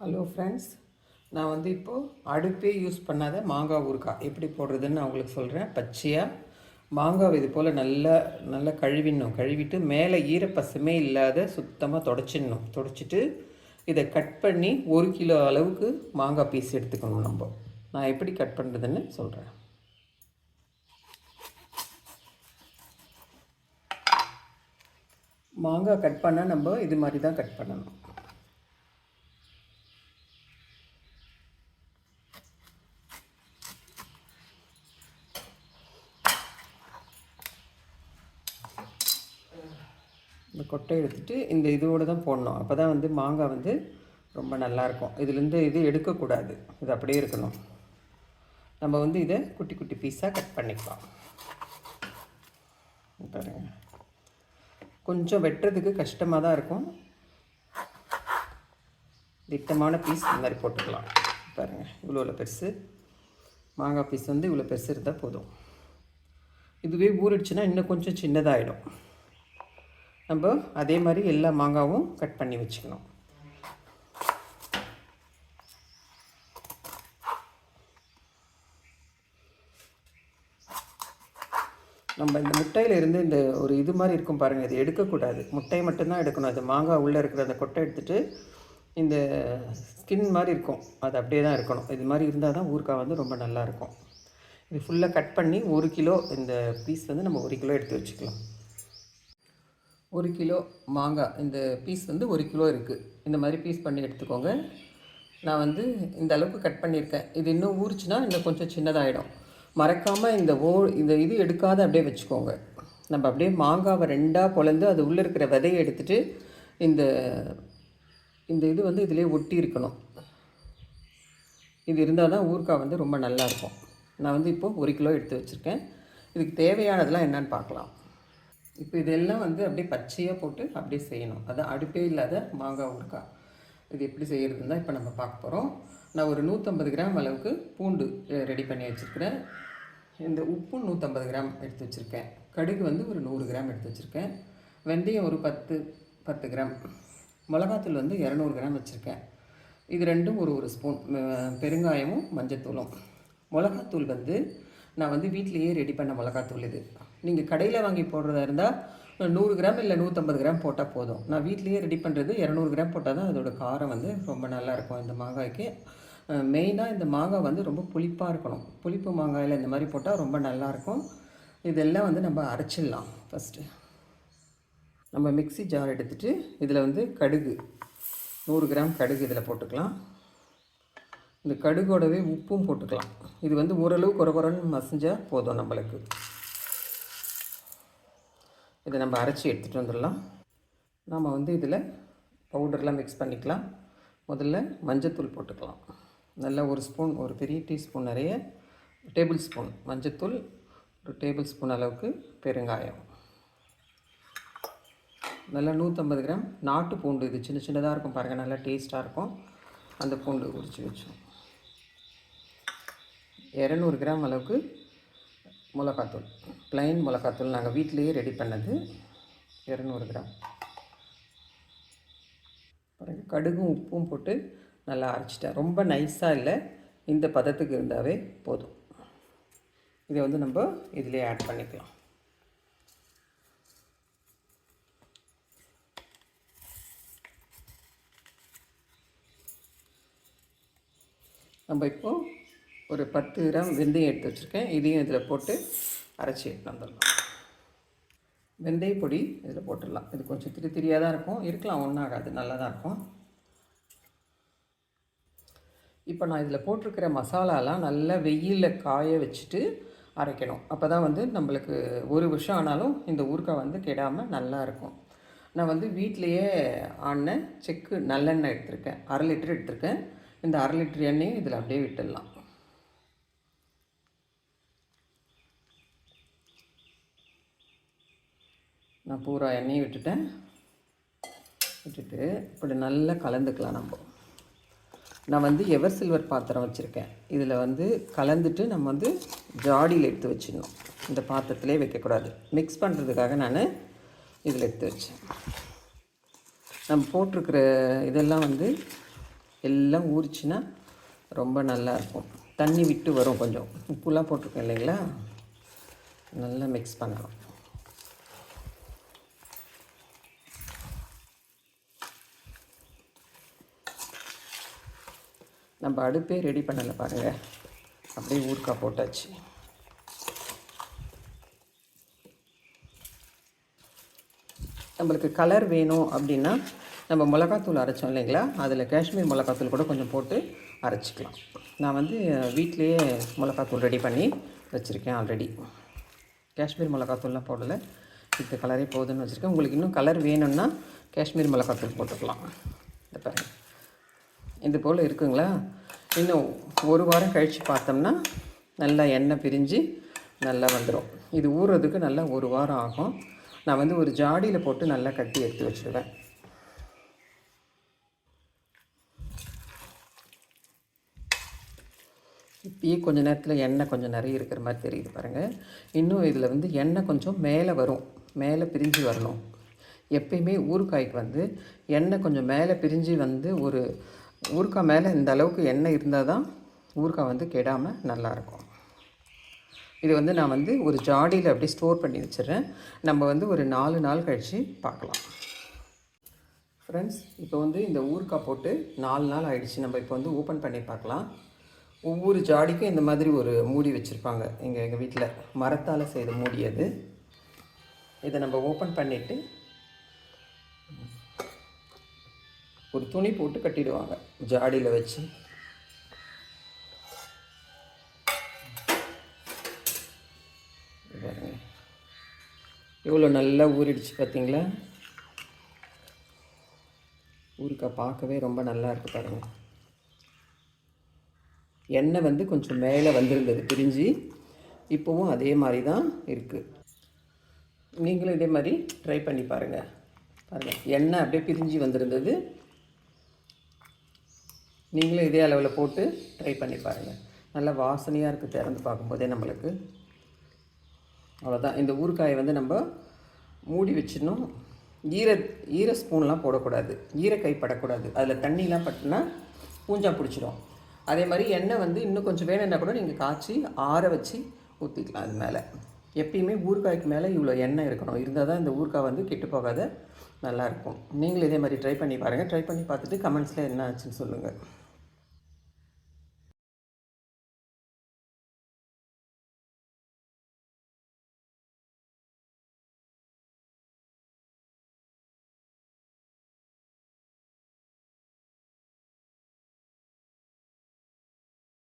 Hello friends நான் வந்து இப்போது அடுப்பே யூஸ் பண்ணாத மாங்காய் ஊறுகாய். எப்படி போடுறதுன்னு நான் உங்களுக்கு சொல்கிறேன் பச்சையாக மாங்காய் இது போல் நல்லா நல்லா கழுவிடணும். கழுவிட்டு மேலே ஈரப்பசமே இல்லாத சுத்தமாக தொடச்சிடணும். தொடச்சிட்டு இதை கட் பண்ணி ஒரு கிலோ அளவுக்கு மாங்காய் பீஸ் எடுத்துக்கணும் நம்ம. நான் எப்படி கட் பண்ணுறதுன்னு சொல்கிறேன் மாங்காய் கட் பண்ணால் நம்ம இது மாதிரி தான் கட் பண்ணணும். இந்த கொட்டை எடுத்துட்டு இந்த இதோடு தான் போடணும். அப்போ தான் வந்து மாங்காய் வந்து ரொம்ப நல்லாயிருக்கும் இதுலேருந்து இது எடுக்கக்கூடாது. இது அப்படியே இருக்கணும். நம்ம வந்து இதை குட்டி குட்டி பீஸாக கட் பண்ணிக்கலாம். பாருங்கள் கொஞ்சம் வெட்டுறதுக்கு கஷ்டமாக தான் இருக்கும். திட்டமான பீஸ் இந்த மாதிரி போட்டுக்கலாம். பாருங்கள் இவ்வளோ பெருசு. மாங்காய் பீஸ் வந்து இவ்வளோ பெருசு இருந்தால் போதும். இதுவே ஊறிடுச்சுன்னா இன்னும் கொஞ்சம் சின்னதாகிடும் நம்ம அதே மாதிரி எல்லா மாங்காவும் கட் பண்ணி வச்சுக்கணும். நம்ம இந்த முட்டையில் இருந்து இந்த ஒரு இது மாதிரி இருக்கும் பாருங்கள் இது எடுக்கக்கூடாது. முட்டை மட்டும்தான் எடுக்கணும். அது மாங்காய் உள்ளே இருக்கிற அந்த கொட்டை எடுத்துகிட்டு இந்த ஸ்கின் மாதிரி இருக்கும். அது அப்படியே தான் இருக்கணும். இது மாதிரி இருந்தால் தான் ஊறுக்காய் வந்து ரொம்ப நல்லாயிருக்கும் இது ஃபுல்லாக கட் பண்ணி ஒரு கிலோ இந்த பீஸ் வந்து நம்ம ஒரு கிலோ எடுத்து வச்சுக்கலாம். ஒரு கிலோ மாங்காய். இந்த பீஸ் வந்து ஒரு கிலோ இருக்குது இந்த மாதிரி பீஸ் பண்ணி எடுத்துக்கோங்க. நான் வந்து இந்த அளவுக்கு கட் பண்ணியிருக்கேன். இது இன்னும் ஊறிச்சுன்னா இன்னும் கொஞ்சம் சின்னதாகிடும் மறக்காமல் இந்த ஓ இந்த இது எடுக்காத அப்படியே வச்சுக்கோங்க. நம்ம அப்படியே மாங்காவை ரெண்டாக பொழந்து அது உள்ளே இருக்கிற விதையை எடுத்துகிட்டு இந்த இந்த இது வந்து இதிலே ஒட்டி இருக்கணும். இது இருந்தால் தான் ஊறுகாய் வந்து ரொம்ப நல்லாயிருக்கும் நான் வந்து இப்போது ஒரு கிலோ எடுத்து வச்சுருக்கேன். இதுக்கு தேவையானதெல்லாம் என்னன்னு பார்க்கலாம். இப்போ இதெல்லாம் வந்து அப்படியே பச்சையாக போட்டு அப்படியே செய்யணும். அது அடுப்பே இல்லாத மாங்காய் ஊறுகாய். இது எப்படி செய்கிறதுன்னு தான் இப்போ நம்ம பார்க்க போகிறோம் நான் ஒரு நூற்றம்பது கிராம் அளவுக்கு பூண்டு ரெடி பண்ணி வச்சுருக்கிறேன். இந்த உப்பு நூற்றம்பது கிராம் எடுத்து வச்சுருக்கேன். கடுகு வந்து ஒரு நூறு கிராம் எடுத்து வச்சுருக்கேன். வெந்தயம் ஒரு பத்து பத்து கிராம். மிளகாத்தூள் வந்து இரநூறு கிராம் வச்சுருக்கேன். இது ரெண்டும் ஒரு ஒரு ஸ்பூன். பெருங்காயமும் மஞ்சத்தூளும். மிளகாத்தூள் வந்து நான் வந்து வீட்டிலையே ரெடி பண்ண மிளகாத்தூள் இது. நீங்கள் கடையில் வாங்கி போடுறதா இருந்தால் நூறு கிராம் இல்லை நூற்றம்பது கிராம் போட்டால் போதும். நான் வீட்லேயே ரெடி பண்ணுறது இரநூறு கிராம் போட்டால் தான் அதோட காரம் வந்து ரொம்ப நல்லாயிருக்கும் இந்த மாங்காய்க்கு. மெயினாக இந்த மாங்காய் வந்து ரொம்ப புளிப்பாக இருக்கணும். புளிப்பு மாங்காயில் இந்த மாதிரி போட்டால் ரொம்ப நல்லாயிருக்கும் இதெல்லாம் வந்து நம்ம அரைச்சிடலாம் ஃபஸ்ட்டு நம்ம மிக்சி ஜார் எடுத்துகிட்டு இதில் வந்து கடுகு. நூறு கிராம் கடுகு இதில் போட்டுக்கலாம். இந்த கடுகோடவே உப்பும் போட்டுக்கலாம். இது வந்து ஓரளவு குறை குறைன்னு மசிஞ்சால் போதும் நம்மளுக்கு. இதை நம்ம அரைச்சி எடுத்துகிட்டு வந்துடலாம். நாம் வந்து இதில் பவுடர்லாம் மிக்ஸ் பண்ணிக்கலாம். முதல்ல மஞ்சத்தூள் போட்டுக்கலாம். நல்லா ஒரு ஸ்பூன் ஒரு பெரிய டீஸ்பூன் நிறைய டேபிள் ஸ்பூன் மஞ்சத்தூள் ஒரு டேபிள் ஸ்பூன் அளவுக்கு பெருங்காயம். நல்லா நூற்றம்பது கிராம் நாட்டு பூண்டு இது சின்ன சின்னதாக இருக்கும் பாருங்கள் நல்லா டேஸ்ட்டாக இருக்கும். அந்த பூண்டு உரித்து வச்சோம். இரநூறு கிராம் அளவுக்கு மிளகாத்தூள் ப்ளைன் மிளகாத்தூள் நாங்கள் வீட்டிலையே ரெடி பண்ணது இரநூறு கிராம். பிறகு கடுகும் உப்பும் போட்டு நல்லா அரைச்சிட்டேன். ரொம்ப நைஸாக இல்லை இந்த பதத்துக்கு இருந்தாவே போதும். இதை வந்து நம்ம இதிலே ஆட் பண்ணிக்கலாம். நம்ம இப்போது ஒரு பத்து கிராம் வெந்தயம் எடுத்து வச்சுருக்கேன். இதையும் இதில் போட்டு அரைச்சி எடுத்து வந்துடலாம். வெந்தய பொடி இதில் போட்டுடலாம். இது கொஞ்சம் திரி திரியாக தான் இருக்கும். இருக்கலாம் ஒன்றும் ஆகாது. நல்லா தான் இருக்கும். இப்போ நான் இதில் போட்டிருக்கிற மசாலாலாம் நல்லா வெயிலில் காய வச்சுட்டு அரைக்கணும். அப்போ தான் வந்து நம்மளுக்கு ஒரு வருஷம் ஆனாலும் இந்த ஊறுகாய் வந்து கெடாமல் நல்லா இருக்கும். நான் வந்து வீட்டிலையே ஆன செக்கு நல்லெண்ணெய் எடுத்திருக்கேன். அரை லிட்டர் எடுத்திருக்கேன். இந்த அரை லிட்டர் எண்ணெயும் இதில் அப்படியே விட்டுடலாம். நான் பூரா எண்ணெயும் விட்டுட்டேன். விட்டுட்டு இப்படி நல்லா கலந்துக்கலாம் நம்ம. நான் வந்து எவர் சில்வர் பாத்திரம் வச்சுருக்கேன். இதில் வந்து கலந்துட்டு நம்ம வந்து ஜாடியில் எடுத்து வச்சிடணும். இந்த பாத்திரத்திலே வைக்கக்கூடாது. மிக்ஸ் பண்ணுறதுக்காக நான் இதில் எடுத்து வச்சேன். நம்ம போட்டிருக்கிற இதெல்லாம் வந்து எல்லாம் ஊறிச்சுன்னா ரொம்ப நல்லா இருக்கும். தண்ணி விட்டு வரும் கொஞ்சம். உப்புலாம் போட்டிருக்கோம் இல்லைங்களா? நல்லா மிக்ஸ் பண்ணலாம். நம்ம அடுப்பே ரெடி பண்ணலை பாருங்கள் அப்படியே ஊறுக்காய் போட்டாச்சு. நம்மளுக்கு கலர் வேணும் அப்படின்னா நம்ம மிளகாத்தூள் அரைச்சோம் இல்லைங்களா? அதில் காஷ்மீர் மிளகாத்தூள் கூட கொஞ்சம் போட்டு அரைச்சிக்கலாம். நான் வந்து வீட்டிலையே மிளகாத்தூள் ரெடி பண்ணி வச்சுருக்கேன் ஆல்ரெடி காஷ்மீர் மிளகாத்தூள்லாம் போடலை. இந்த கலரே போதுன்னு வச்சுருக்கேன். உங்களுக்கு இன்னும் கலர் வேணும்னா காஷ்மீர் மிளகாத்தூள் போட்டுக்கலாம். இந்த பாருங்கள் இது போல் இருக்குங்களா? இன்னும் ஒரு வாரம் கழித்து பார்த்தோம்னா நல்லா எண்ணெய் பிரிஞ்சு நல்லா வந்துடும் இது ஊறுறதுக்கு நல்லா ஒரு வாரம் ஆகும். நான் வந்து ஒரு ஜாடியில் போட்டு நல்லா கட்டி எடுத்து வச்சுருவேன். இப்பயே கொஞ்ச நேரத்தில் எண்ணெய் கொஞ்சம் நிறைய இருக்கிற மாதிரி தெரியுது பாருங்கள் இன்னும் இதில் வந்து எண்ணெய் கொஞ்சம் மேலே வரும். மேலே பிரிஞ்சு வரணும். எப்பயுமே ஊறுகாய்க்கு வந்து எண்ணெய் கொஞ்சம் மேலே பிரிஞ்சு வந்து ஒரு ஊறுகாய் மேலே இந்த அளவுக்கு எண்ணெய் இருந்தால் தான் ஊறுகாய் வந்து கெடாமல் நல்லாயிருக்கும். இது வந்து நான் வந்து ஒரு ஜாடியில் அப்படியே ஸ்டோர் பண்ணி வச்சிடுறேன். நம்ம வந்து ஒரு நாலு நாள் கழித்து பார்க்கலாம். ஃப்ரெண்ட்ஸ் இப்போ வந்து இந்த ஊறுகாய் போட்டு நாலு நாள் ஆகிடுச்சு நம்ம இப்போ வந்து ஓப்பன் பண்ணி பார்க்கலாம். ஒவ்வொரு ஜாடிக்கும் இந்த மாதிரி ஒரு மூடி வச்சுருப்பாங்க. எங்கள் எங்கள் வீட்டில் மரத்தால் செய்த மூடி அது. இதை நம்ம ஓப்பன் பண்ணிவிட்டு ஒரு துணி போட்டு கட்டிடுவாங்க. ஜாடியில் வச்சு. எவ்வளோ நல்லா ஊறிடுச்சு பார்த்தீங்களா ஊருக்கா பார்க்கவே ரொம்ப நல்லா இருக்கு பாருங்க. எண்ணெய் வந்து கொஞ்சம் மேலே வந்திருந்தது பிரிஞ்சு. இப்போவும் அதே மாதிரி தான் இருக்குது நீங்களும் இதே மாதிரி ட்ரை பண்ணி பாருங்கள் பாருங்கள் எண்ணெய் அப்படியே பிரிஞ்சு வந்திருந்தது. நீங்களும் இதே அளவில் போட்டு ட்ரை பண்ணி பாருங்கள் நல்லா வாசனையாக இருக்குது திறந்து பார்க்கும்போதே நம்மளுக்கு. அவ்வளோதான் இந்த ஊறுகாயை வந்து நம்ம மூடி வச்சிடணும். ஈர ஈர ஸ்பூன்லாம் போடக்கூடாது. ஈரக்கை படக்கூடாது. அதில் தண்ணிலாம் பட்டுனா பூஞ்சா பிடிச்சிடும். அதே மாதிரி எண்ணெய் வந்து இன்னும் கொஞ்சம் வேணும்னா கூட நீங்கள் காய்ச்சி ஆற வச்சு ஊற்றிக்கலாம் அது மேலே. எப்பயுமே ஊறுகாய்க்கு மேலே இவ்வளோ எண்ணெய் இருக்கணும். இருந்தால் தான் இந்த ஊறுகாய் வந்து கெட்டு போகாத நல்லாயிருக்கும் நீங்களும் இதே மாதிரி ட்ரை பண்ணி பாருங்கள் ட்ரை பண்ணி பார்த்துட்டு கமெண்ட்ஸில் என்ன ஆச்சுன்னு சொல்லுங்கள்